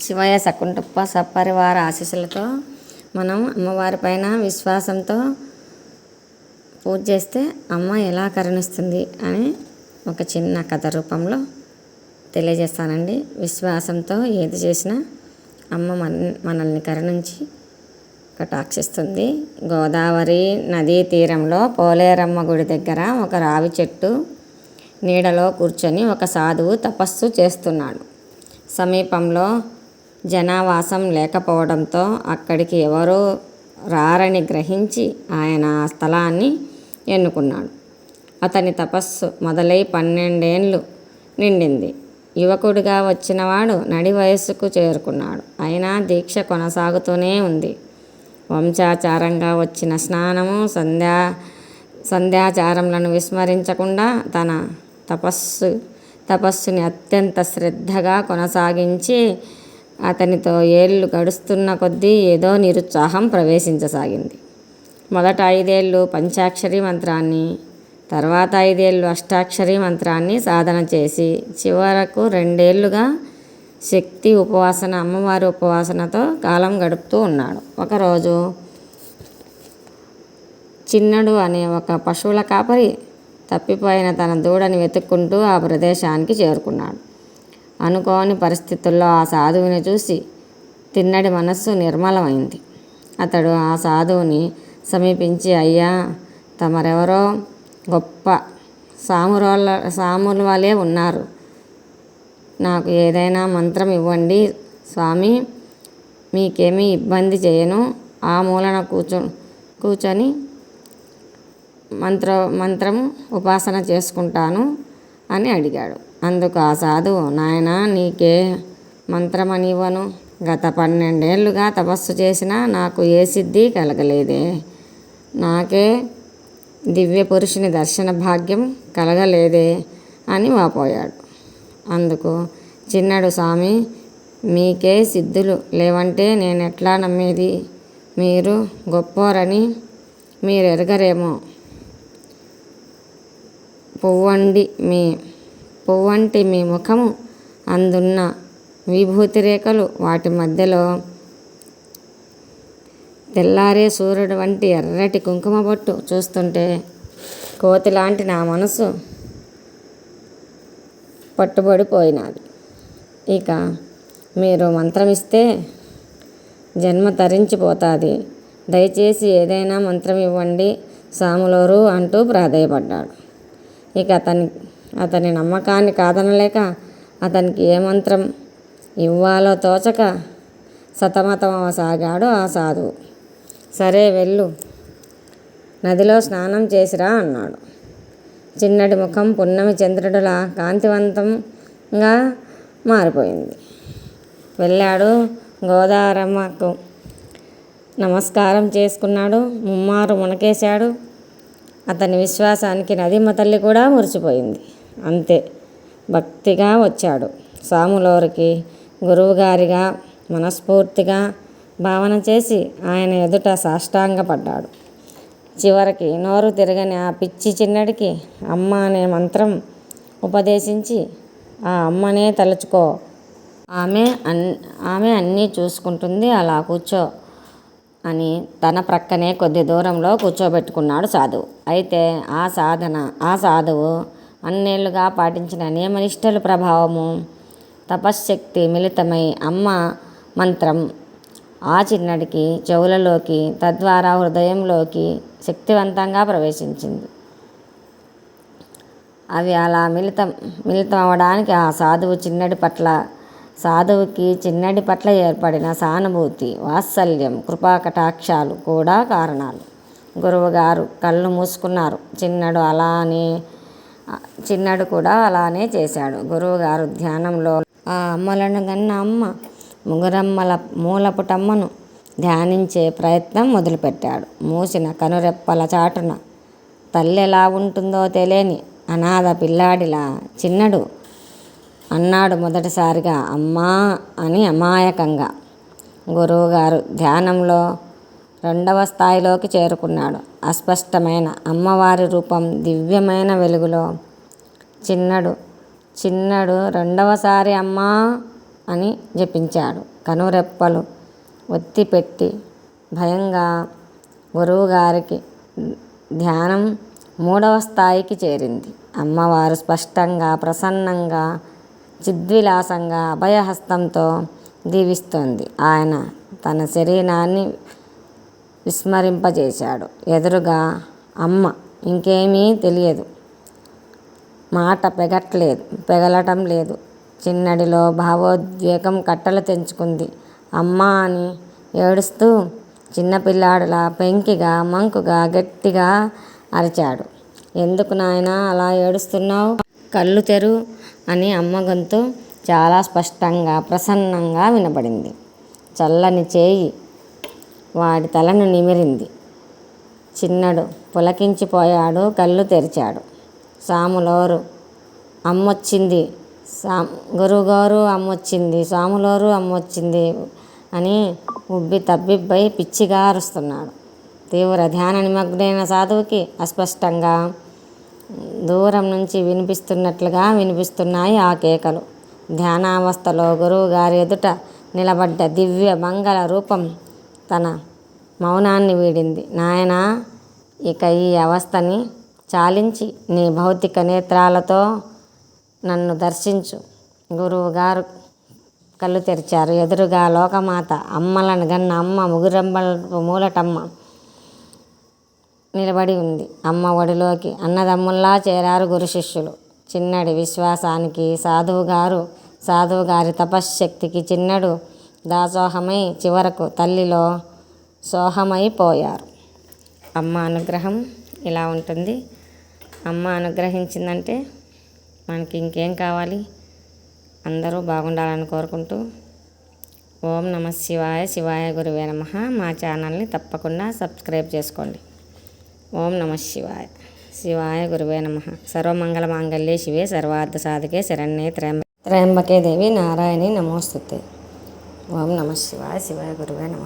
శివయ్య సకుంటప్ప సపరివార ఆశీస్సులతో మనం అమ్మవారి పైన విశ్వాసంతో పూజ చేస్తే అమ్మ ఎలా కరుణిస్తుంది అని ఒక చిన్న కథ రూపంలో తెలియజేస్తానండి. విశ్వాసంతో ఏది చేసినా అమ్మ మన మనల్ని కరుణించి కటాక్షిస్తుంది. గోదావరి నదీ తీరంలో పోలేరమ్మ గుడి దగ్గర ఒక రావి చెట్టు నీడలో కూర్చొని ఒక సాధువు తపస్సు చేస్తున్నాడు. సమీపంలో జనావాసం లేకపోవడంతో అక్కడికి ఎవరూ రారని గ్రహించి ఆయన ఆ స్థలాన్ని ఎన్నుకున్నాడు. అతని తపస్సు మొదలై పన్నెండేండ్లు నిండింది. యువకుడిగా వచ్చినవాడు నడి వయస్సుకు చేరుకున్నాడు. అయినా దీక్ష కొనసాగుతూనే ఉంది. వంశాచారంగా వచ్చిన స్నానము సంధ్యా సంధ్యాచారములను విస్మరించకుండా తన తపస్సు తపస్సుని అత్యంత శ్రద్ధగా కొనసాగించి అతనితో ఏళ్ళు గడుస్తున్న కొద్దీ ఏదో నిరుత్సాహం ప్రవేశించసాగింది. మొదట ఐదేళ్ళు పంచాక్షరి మంత్రాన్ని తర్వాత ఐదేళ్ళు అష్టాక్షరి మంత్రాన్ని సాధన చేసి చివరకు రెండేళ్ళుగా శక్తి ఉపవాసన అమ్మవారి ఉపవాసనతో కాలం గడుపుతూ ఉన్నాడు. ఒకరోజు చిన్నడు అనే ఒక పశువుల కాపరి తప్పిపోయిన తన దూడని వెతుక్కుంటూ ఆ ప్రదేశానికి చేరుకున్నాడు. అనుకోని పరిస్థితుల్లో ఆ సాధువుని చూసి తిన్నడి మనస్సు నిర్మలమైంది. అతడు ఆ సాధువుని సమీపించి అయ్యా తమరెవరో గొప్ప సామురోళ్ళ సాముల వాళ్ళే ఉన్నారు. నాకు ఏదైనా మంత్రం ఇవ్వండి స్వామి. మీకేమీ ఇబ్బంది చేయను. ఆ మూలన కూర్చో కూర్చొని మంత్ర మంత్రం ఉపాసన చేసుకుంటాను అని అడిగాడు. అందుకు ఆ సాధువు నాయన నీకే మంత్రమనివ్వను. గత పన్నెండేళ్ళుగా తపస్సు చేసినా నాకు ఏ సిద్ధి కలగలేదే. నాకే దివ్య పురుషుని దర్శన భాగ్యం కలగలేదే అని వాపోయాడు. అందుకు చిన్నడు స్వామి మీకే సిద్ధులు లేవంటే నేను ఎట్లా నమ్మేది? మీరు గొప్పోరని మీరు ఎరగరేమో పువ్వండి మీ పువ్వంటి మీ ముఖము అందున్న విభూతి రేఖలు వాటి మధ్యలో. తెల్లారే సూర్యుడు వంటి ఎర్రటి కుంకుమ బొట్టు చూస్తుంటే కోతి లాంటి నా మనసు పట్టుబడిపోయినది. ఇక మీరు మంత్రం ఇస్తే జన్మ తరించిపోతుంది. దయచేసి ఏదైనా మంత్రం ఇవ్వండి సాములోరు అంటూ ప్రాధేయపడ్డాడు. ఇక అతని అతని నమ్మకాన్ని కాదనలేక అతనికి ఏ మంత్రం ఇవ్వాలో తోచక సతమతమవసాగాడు ఆ సాధువు. సరే వెళ్ళు నదిలో స్నానం చేసిరా అన్నాడు. చిన్నటి ముఖం పున్నమి చంద్రుడుల కాంతివంతంగా మారిపోయింది. వెళ్ళాడు గోదారమ్మకు నమస్కారం చేసుకున్నాడు ముమ్మారు మునకేశాడు. అతని విశ్వాసానికి నదిమ తల్లి కూడా మురిచిపోయింది అంతే. భక్తిగా వచ్చాడు. సాములోరికి గురువుగారిగా మనస్ఫూర్తిగా భావన చేసి ఆయన ఎదుట సాష్టాంగపడ్డాడు. చివరికి నోరు తిరగని ఆ పిచ్చి చిన్నడికి అమ్మ అనే మంత్రం ఉపదేశించి ఆ అమ్మనే తలుచుకో. ఆమె అన్ ఆమె అన్నీ చూసుకుంటుంది అలా కూర్చో అని తన ప్రక్కనే కొద్ది దూరంలో కూర్చోబెట్టుకున్నాడు సాధువు. అయితే ఆ సాధన ఆ సాధువు అన్నేళ్ళుగా పాటించిన నియమనిష్టల ప్రభావము తపశ్శక్తి మిళితమై అమ్మ మంత్రం. ఆ చిన్నడికి చెవులలోకి తద్వారా హృదయంలోకి శక్తివంతంగా ప్రవేశించింది. అవి అలా మిళితం మిళితం అవ్వడానికి ఆ సాధువు చిన్నడి పట్ల సాధువుకి చిన్నడి పట్ల ఏర్పడిన సానుభూతి వాత్సల్యం కృపాకటాక్షాలు కూడా కారణాలు. గురువుగారు కళ్ళు మూసుకున్నారు. చిన్నడు అలానే చిన్నడు కూడా అలానే చేశాడు. గురువుగారు ధ్యానంలో ఆ అమ్మలను కన్న అమ్మ ముగురమ్మల మూలపుటమ్మను ధ్యానించే ప్రయత్నం మొదలుపెట్టాడు. మూసిన కనురెప్పల చాటున తల్లి ఎలా ఉంటుందో తెలియని అనాథ పిల్లాడిలా చిన్నడు అన్నాడు మొదటిసారిగా అమ్మా అని అమాయకంగా. గురువుగారు ధ్యానంలో రెండవ స్థాయిలోకి చేరుకున్నాడు. అస్పష్టమైన అమ్మవారి రూపం దివ్యమైన వెలుగులో చిన్నడు చిన్నడు రెండవసారి అమ్మా అని జపించాడు. కనురెప్పలు ఒత్తి పెట్టి భయంగా గురువుగారికి ధ్యానం మూడవ స్థాయికి చేరింది. అమ్మవారు స్పష్టంగా ప్రసన్నంగా చిద్విలాసంగా అభయహస్తంతో దీవిస్తోంది. ఆయన తన శరీరాన్ని విస్మరింపజేశాడు. ఎదురుగా అమ్మ ఇంకేమీ తెలియదు. మాట పెగట్లేదు పెగలటం లేదు. చిన్నడిలో భావోద్వేగం కట్టలు తెంచుకుంది. అమ్మ అని ఏడుస్తూ చిన్నపిల్లాడులా పెంకిగా మంకుగా గట్టిగా అరిచాడు. ఎందుకు నాయనా అలా ఏడుస్తున్నావు? కళ్ళు తెరు అని అమ్మ గొంతు చాలా స్పష్టంగా ప్రసన్నంగా వినబడింది. చల్లని చేయి వాడి తలను నిమిరింది. చిన్నడు పులకించిపోయాడు కళ్ళు తెరిచాడు. సాములోరు అమ్మొచ్చింది. సా గురువుగారు అమ్మొచ్చింది. సాములోరు అమ్మొచ్చింది అని ఉబ్బి తబ్బిబ్బై పిచ్చిగా అరుస్తున్నాడు. తీవ్ర ధ్యాన నిమగ్నైన సాధువుకి అస్పష్టంగా దూరం నుంచి వినిపిస్తున్నట్లుగా వినిపిస్తున్నాయి ఆ కేకలు. ధ్యానావస్థలో గురువు గారి ఎదుట నిలబడ్డ దివ్య మంగళ రూపం తన మౌనాన్ని వీడింది. నాయనా ఇక ఈ అవస్థని చాలించి నీ భౌతిక నేత్రాలతో నన్ను దర్శించు. గురువుగారు కళ్ళు తెరిచారు. ఎదురుగా లోకమాత అమ్మలను గన్న అమ్మ ముగురంబల మూలటమ్మ నిలబడి ఉంది. అమ్మ ఒడిలోకి అన్నదమ్ముల్లా చేరారు గురు శిష్యులు. చిన్నడి విశ్వాసానికి సాధువుగారు సాధువుగారి సాధువు గారి తపశ్శక్తికి చిన్నడు దాసోహమై చివరకు తల్లిలో సోహమైపోయారు. అమ్మ అనుగ్రహం ఇలా ఉంటుంది. అమ్మ అనుగ్రహించిందంటే మనకి ఇంకేం కావాలి? అందరూ బాగుండాలని కోరుకుంటూ ఓం నమ శివాయ శివాయ గురువే నమ. మా ఛానల్ని తప్పకుండా సబ్స్క్రైబ్ చేసుకోండి. ఓం నమ శివాయ శివాయ గురువే నమ. సర్వమంగళ మాంగళ్యే శివే సర్వార్థ సాధకే శరణ్యే త్రయం త్రయంబకే దేవి. నారాయణి నమోస్తుతే. ఓం నమ శివాయ శివాయ గురువే నమ